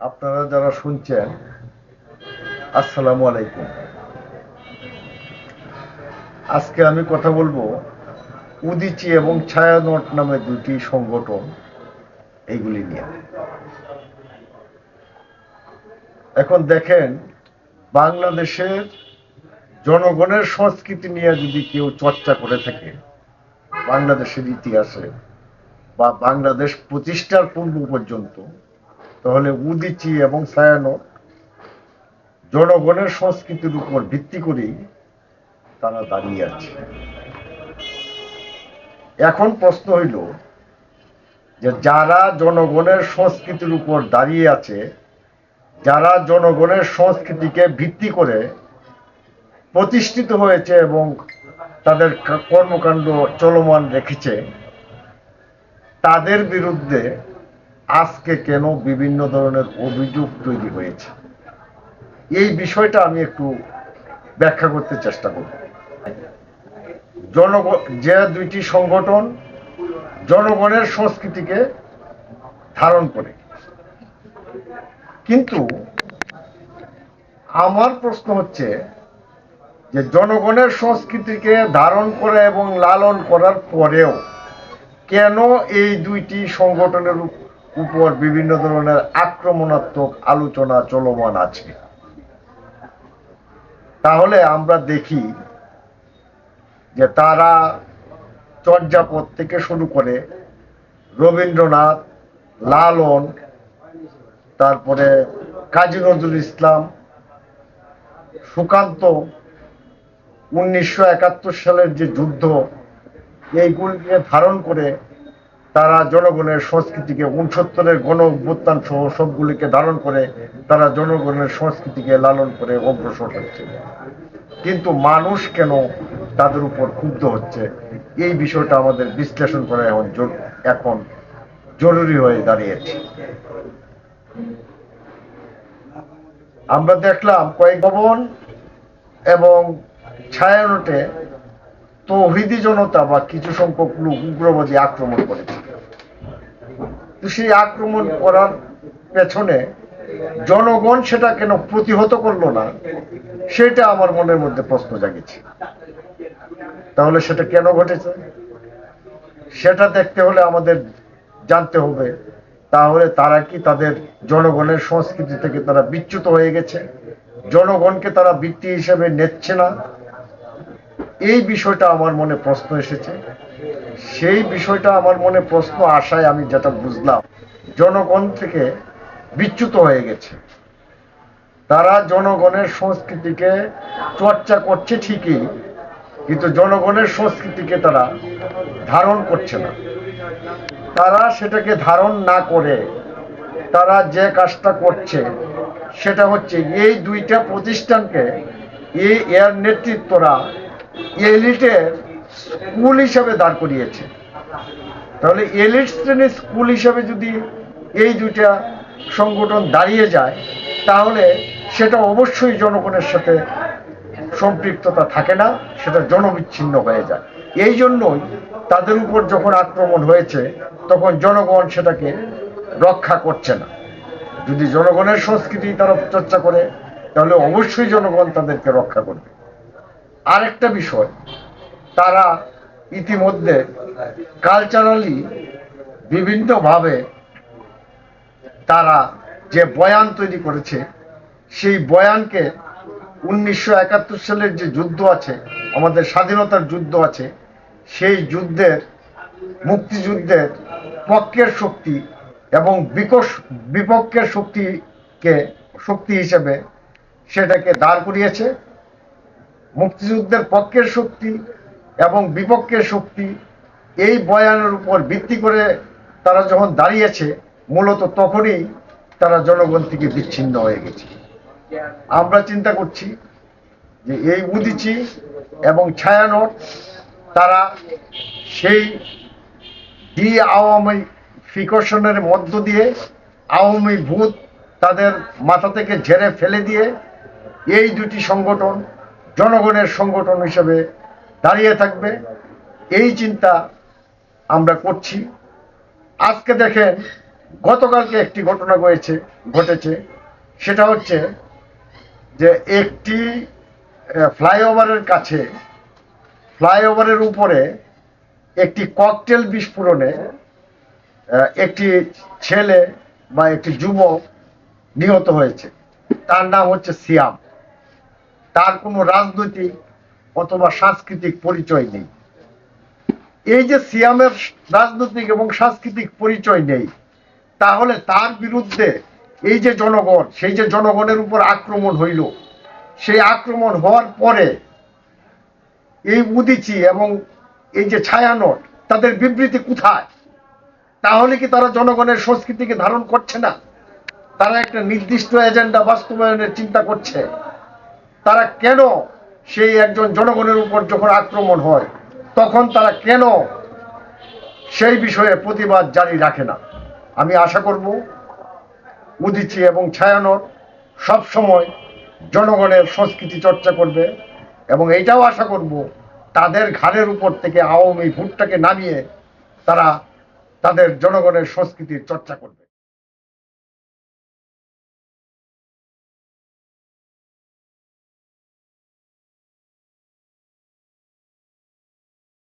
আপনারা যারা শুনছেন, আসসালামু আলাইকুম। আজকে আমি কথা বলব উদিচি এবং ছায়ানট নামে দুটি সংগঠন এইগুলি নিয়ে। এখন দেখেন, বাংলাদেশের জনগণের সংস্কৃতি নিয়ে যদি কেউ চর্চা করে থাকে, বাংলাদেশের ইতিহাসে বা বাংলাদেশ প্রতিষ্ঠার পূর্ব পর্যন্ত তাহলে উদিচি এবং ছায়ানট জনগণের সংস্কৃতির উপর ভিত্তি করেই তারা দাঁড়িয়ে আছে। এখন প্রশ্ন হইল যে যারা জনগণের সংস্কৃতির উপর দাঁড়িয়ে আছে, যারা জনগণের সংস্কৃতিকে ভিত্তি করে প্রতিষ্ঠিত হয়েছে এবং তাদের কর্মকাণ্ড চলমান রেখেছে, তাদের বিরুদ্ধে আজকে কেন বিভিন্ন ধরনের অভিযোগ তৈরি হয়েছে? এই বিষয়টা আমি একটু ব্যাখ্যা করতে চেষ্টা করব। জনগণ যে দুইটি সংগঠন জনগণের সংস্কৃতিকে ধারণ করে। কিন্তু আমার প্রশ্ন হচ্ছে যে জনগণের সংস্কৃতিকে ধারণ করে এবং লালন করার পরেও কেন এই দুইটি সংগঠনের উপর বিভিন্ন ধরনের আক্রমণাত্মক আলোচনা চলমান আছে। তাহলে আমরা দেখি যে তারা চর্যাপদ থেকে শুরু করে রবীন্দ্রনাথ, লালন, তারপরে কাজী নজরুল ইসলাম, সুকান্ত, উনিশশো একাত্তর সালের যে যুদ্ধ এইগুলিকে ধারণ করে তারা জনগণের সংস্কৃতিকে উনসত্তরের গণ অভ্যুত্থান সহ সবগুলিকে ধারণ করে তারা জনগণের সংস্কৃতিকে লালন করে অগ্রসর হচ্ছে। কিন্তু মানুষ কেন তাদের উপর ক্ষুব্ধ হচ্ছে? এই বিষয়টা আমাদের বিশ্লেষণ করা এখন এখন জরুরি হয়ে দাঁড়িয়েছে। আমরা দেখলাম কয়েক ভবন এবং ছায়ানটে তৌহিদি জনতা বা কিছু সংখ্যক লোক উগ্রবাদী আক্রমণ করেছে। সেই আক্রমণ করার পেছনে জনগণ সেটা কেন প্রতিহত করল না, সেটা আমার মনের মধ্যে প্রশ্ন জাগিয়েছে তাহলে সেটা কেন ঘটেছে? সেটা দেখতে হলে আমাদের জানতে হবে। তাহলে তারা কি তাদের জনগণের সংস্কৃতি থেকে তারা বিচ্যুত হয়ে গেছে? জনগণকে তারা বৃত্তি হিসেবে নেচ্ছে না? এই বিষয়টা আমার মনে প্রশ্ন এসেছে। সেই বিষয়টা আমার মনে প্রশ্ন আসায় আমি যেটা বুঝলাম, জনগণ থেকে বিচ্যুত হয়ে গেছে। তারা জনগণের সংস্কৃতিকে চর্চা করছে ঠিকই, কিন্তু জনগণের সংস্কৃতিকে তারা ধারণ করছে না। তারা সেটাকে ধারণ না করে তারা যে কাজটা করছে, সেটা হচ্ছে এই দুইটা প্রতিষ্ঠানকে, এই এর নেতৃত্বরা এলিটের স্কুল হিসাবে দাঁড় করিয়েছে। তাহলে এলিট শ্রেণির স্কুল হিসাবে যদি এই দুইটা সংগঠন দাঁড়িয়ে যায়, তাহলে সেটা অবশ্যই জনগণের সাথে সম্পৃক্ততা থাকে না, সেটা জনবিচ্ছিন্ন হয়ে যায়। এই জন্যই তাদের উপর যখন আক্রমণ হয়েছে, তখন জনগণ সেটাকে রক্ষা করছে না। যদি জনগণের সংস্কৃতি তারা চর্চা করে, তাহলে অবশ্যই জনগণ তাদেরকে রক্ষা করবে। আরেকটা বিষয় তারা ইতিমধ্যে কালচারালি বিভিন্নভাবে তারা যে বয়ান তৈরি করেছে, সেই বয়ানকে উনিশশো একাত্তর সালের যে যুদ্ধ আছে, আমাদের স্বাধীনতার যুদ্ধ আছে, সেই যুদ্ধের মুক্তিযুদ্ধের পক্ষের শক্তি এবং বিকশ, বিপক্ষের শক্তিকে, শক্তি হিসেবে সেটাকে দাঁড় করিয়েছে। মুক্তিযুদ্ধের পক্ষের শক্তি এবং বিপক্ষের শক্তি এই বয়ানের উপর ভিত্তি করে তারা যখন দাঁড়িয়েছে, মূলত তখনই তারা জনগণ থেকে বিচ্ছিন্ন হয়ে গেছে। আমরা চিন্তা করছি যে এই উদিচি এবং ছায়ানট তারা সেই ডি আওয়ামী ফিকশনের মধ্য দিয়ে আওয়ামী ভূত তাদের মাথা থেকে ঝেড়ে ফেলে দিয়ে এই দুটি সংগঠন জনগণের সংগঠন হিসেবে দাঁড়িয়ে থাকবে। এই চিন্তা আমরা করছি। আজকে দেখেন, গতকালকে একটি ঘটনা ঘটেছে ঘটেছে। সেটা হচ্ছে যে একটি ফ্লাইওভারের কাছে, ফ্লাইওভারের উপরে একটি ককটেল বিস্ফোরণে একটি ছেলে বা একটি যুবক নিহত হয়েছে। তার নাম হচ্ছে সিয়াম। তার কোনো রাজনৈতিক অথবা সাংস্কৃতিক পরিচয় নেই। এই যে সিয়ামের রাজনৈতিক এবং সাংস্কৃতিক পরিচয় নেই, তাহলে তার বিরুদ্ধে এই যে জনগণ, সেই যে জনগণের উপর আক্রমণ হইল, সেই আক্রমণ হওয়ার পরে এই উদিচি এবং এই যে ছায়ানট, তাদের বিবৃতি কোথায়? তাহলে কি তারা জনগণের সংস্কৃতিকে ধারণ করছে না? তারা একটা নির্দিষ্ট এজেন্ডা বাস্তবায়নের চিন্তা করছে। তারা কেন সেই একজন জনগণের উপর যখন আক্রমণ হয়, তখন তারা কেন সেই বিষয়ে প্রতিবাদ জারি রাখে না? আমি আশা করব উদিচি এবং ছায়ানট সব সময় জনগণের সংস্কৃতি চর্চা করবে এবং এইটাও আশা করব তাদের ঘাড়ের উপর থেকে আওয়ামী ভোটটাকে নামিয়ে তারা তাদের জনগণের সংস্কৃতির চর্চা করবে।